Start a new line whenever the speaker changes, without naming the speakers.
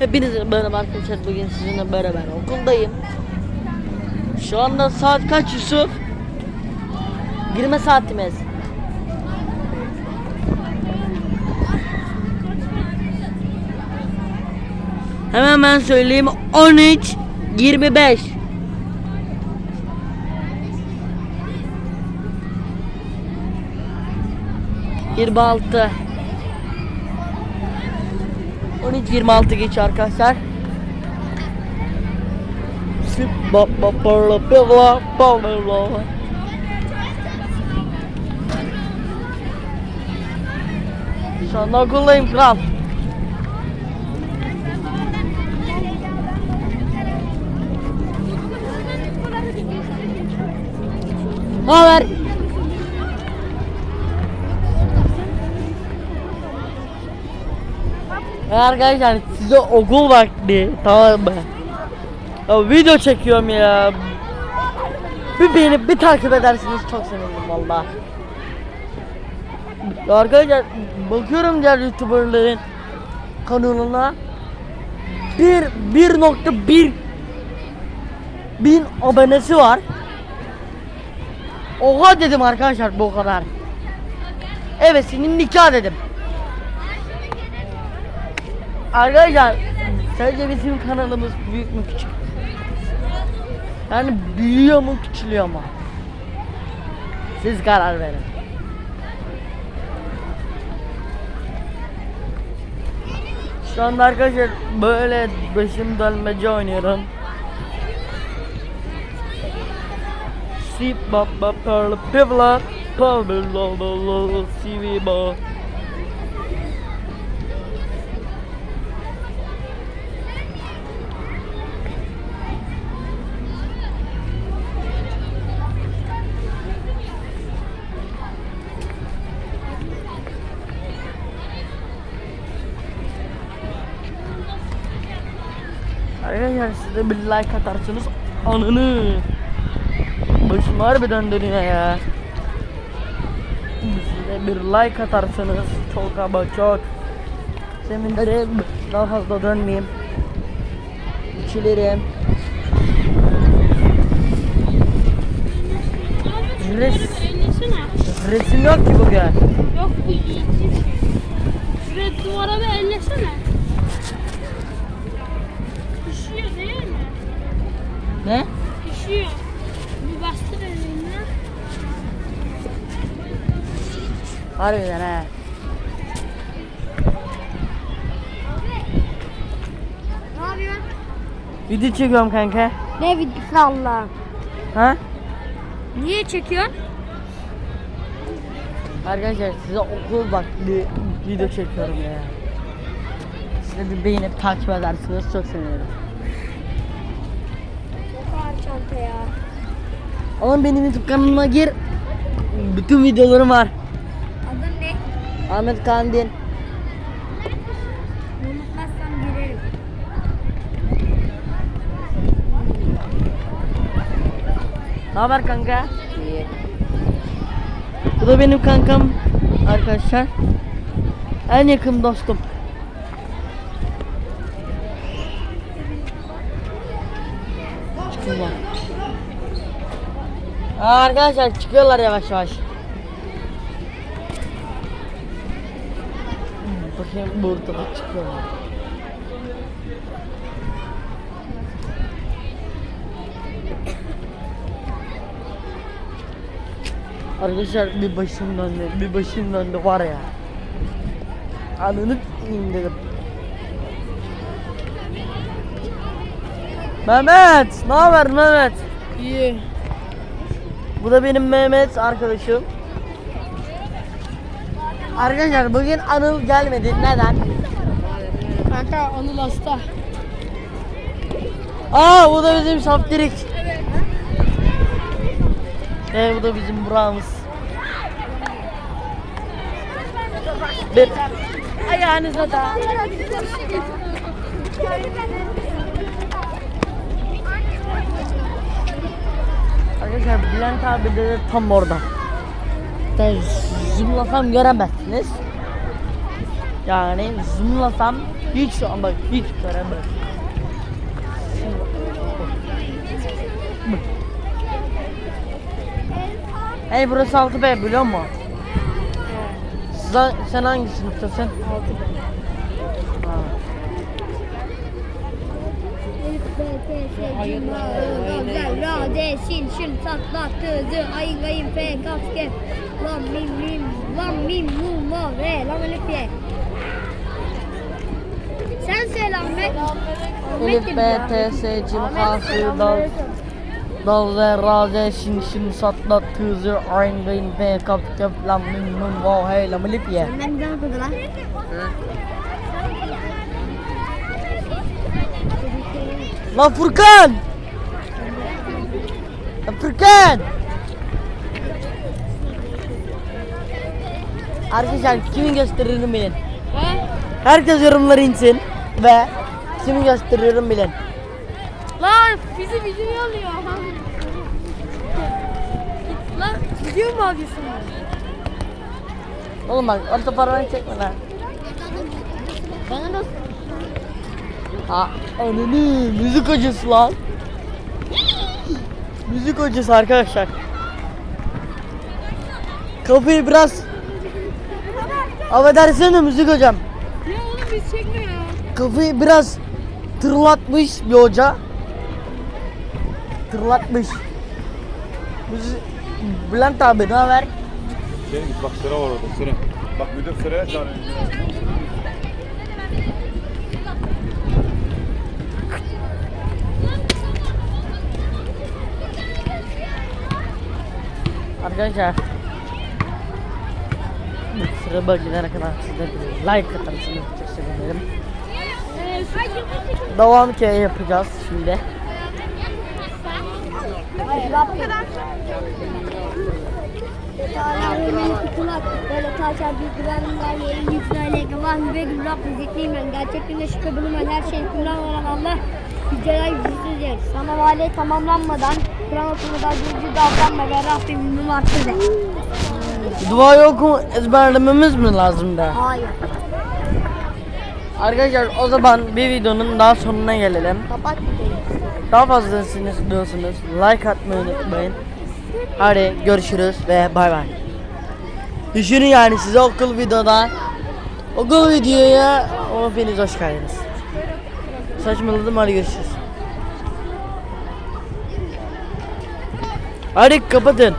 Hepinize merhaba arkadaşlar bugün sizinle beraber okuldayım. Şu anda saat kaç Yusuf? Girme saatimiz. Hemen ben söyleyeyim 13 25 26 13 26 geç arkadaşlar. Şu anda okuldayım kral. Haber? Arkadaşlar size okul vakti tamam mı? Ya video çekiyorum ya. Bir beğenip bir takip edersiniz çok sevinirim valla. Arkadaşlar bakıyorum diğer youtuberların kanalına. 1 1.1 bin abonesi var. Oha dedim arkadaşlar bu kadar. Evet senin nikah dedim. Arkadaşlar sence bizim kanalımız büyük mü küçük? Yani büyüyor mu küçülüyor mu? Siz karar verin. Şu anda arkadaşlar böyle başım dönmece oynuyorum. Sip bap bap parla pivla pavla sivi Arkadaşlar siz de bir like atarsınız anını Başım harbiden dönüyor ya Siz de bir like atarsanız çok ama çok Sevinirim daha fazla dönmeyeyim İçilirim Res, resim yok ki bugün
Yok iki. Şuraya duvara bir ellesene. Pişiyor değil mi?
Ne?
Pişiyor. Bir bastır elinle.
Harbiden he
Ne yapıyorsun?
Video çekiyorum kanka
Ne videosu Allah?
Ha?
Niye çekiyorsun?
Arkadaşlar size okul bak bir video çekiyorum ya. Size bir beğenip takip edersiniz çok sevinirim.
Çantaya.
Ama benim YouTube kanalıma gir. Bütün videolarım var.
Adın ne?
Ahmet Kandil.
Unutmazsam girerim.
Ne haber kanka? İyi. Bu da benim kankam arkadaşlar. En yakın dostum. Çıkıyorlar. Arkadaşlar çıkıyorlar yavaş yavaş. Bakayım burada da çıkıyorlar. Arkadaşlar bir başım döndü, bir başım döndü var ya. Anını s**eyim dedim. Mehmet, ne haber Mehmet?
İyi.
Bu da benim Mehmet arkadaşım. Arkadaşlar bugün Anıl gelmedi. Neden?
Kanka Anıl hasta.
Aa bu da bizim Saftirik. Evet bu da bizim Burak'ımız. Bir ayağınıza da. Arkadaşlar Bülent abi de tam orada. Ben zoomlasam göremezsiniz. Yani zoomlasam Hiç şu an bak hiç göremez. Hey burası 6B biliyor musun? Sen, sen hangi sınıftasın? 6B.
Ra, de, sin, şın, sat, lat, tı, zı, ayın, gayın, fe, kaf, kef, lam, mim, mim, lam, mim, mu, mo, re, lam, elif, ye. Sen söyle Ahmet.
Elif, B, T, S, Cim, H, F, Dal, Dal, Z, Ra, Z, Şin, Şin, Sat, Lat, Tı, Zı, Ayn, Gayın, Fe, Kaf, Kef, Lam, Mim, Mim, Vav, Hey, Lam, Elif, Ye.
Ben güzel okudu lan.
Lan Furkan! Lan Furkan! Arkadaşlar kimi gösteririm bilin.
He?
Herkes yorumları insin ve kimi gösteriyorum bilin.
Lan bizi video alıyor. Ha. Lan video mu alıyorsun?
Oğlum bak orta parmağını çekme lan.
Bana da
Ha, ananı müzik hocası lan. müzik hocası arkadaşlar. Kafayı biraz Affedersin de müzik hocam.
Ya oğlum biz çekme ya.
Kafayı biraz tırlatmış bir hoca. Tırlatmış. Müzik... Bülent abi ne haber?
Şey git bak sıra var orada sıra. Bak müdür sıraya çağırıyor.
Arkadaşlar bu sıra bölgelere kadar size like sevinirim.
Ee, sen
Devam ki yapacağız şimdi.
Kulak, böyle taşar bir güvenler yerin yüzlerle gıvan ve gülrak müzikliyim ben. Gerçekten de şüphe bulunmayan her şeyi Kur'an olan Allah Yüceler yüzsüzdür. Sana vali tamamlanmadan Kur'an davranma ve de.
Duayı oku ezberlememiz mi lazım da?
Hayır.
Arkadaşlar o zaman bir videonun daha sonuna gelelim.
Kapat.
Daha fazlasını istiyorsanız like atmayı unutmayın. Hadi görüşürüz ve bay bay. Düşünün yani size okul videoda okul videoya hepiniz hoş geldiniz. Saçmaladım hadi görüşürüz. Hadi kapatın.